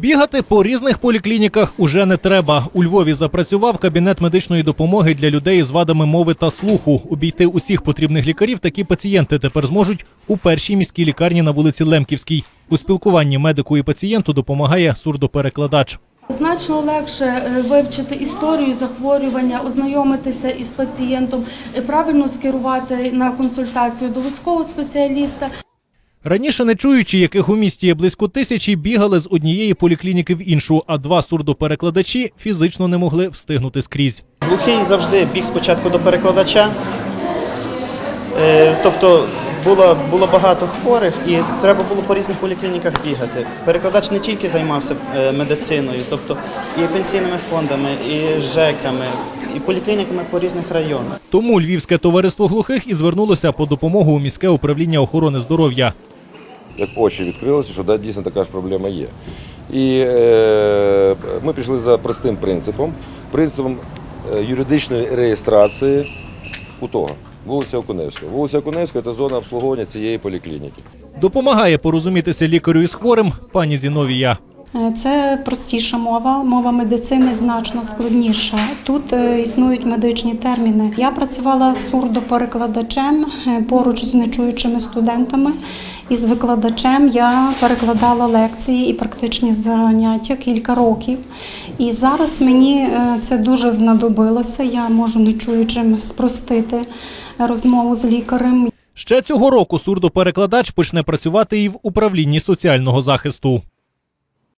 Бігати по різних поліклініках уже не треба. У Львові запрацював кабінет медичної допомоги для людей з вадами мови та слуху. Обійти усіх потрібних лікарів такі пацієнти тепер зможуть у першій міській лікарні на вулиці Лемківській. У спілкуванні медику і пацієнту допомагає сурдоперекладач. Значно легше е, вивчити історію захворювання, ознайомитися із пацієнтом, е, правильно скерувати на консультацію до вузького спеціаліста. Раніше, не чуючи, яких у місті є близько тисячі, бігали з однієї поліклініки в іншу, а два сурдоперекладачі фізично не могли встигнути скрізь. Глухий завжди біг спочатку до перекладача. Е, Тобто було, було багато хворих і треба було по різних поліклініках бігати. Перекладач не тільки займався е, медициною, тобто і пенсійними фондами, і ЖЕКами, і поліклініками по різних районах. Тому Львівське товариство глухих і звернулося по допомогу у міське управління охорони здоров'я. Як очі відкрилися, що да, дійсно така ж проблема є. І е, ми пішли за простим принципом, принципом е, юридичної реєстрації УТОГа, вулиця Окуневська. Вулиця Окуневська це зона обслуговування цієї поліклініки. Допомагає порозумітися лікарю із хворим пані Зіновія. Е, Це простіша мова, мова медицини значно складніша. Тут е, існують медичні терміни. Я працювала сурдоперекладачем е, поруч з нечуючими студентами. І з викладачем я перекладала лекції і практичні заняття кілька років. І зараз мені це дуже знадобилося. Я можу нечуючим спростити розмову з лікарем. Ще цього року сурдоперекладач почне працювати і в управлінні соціального захисту.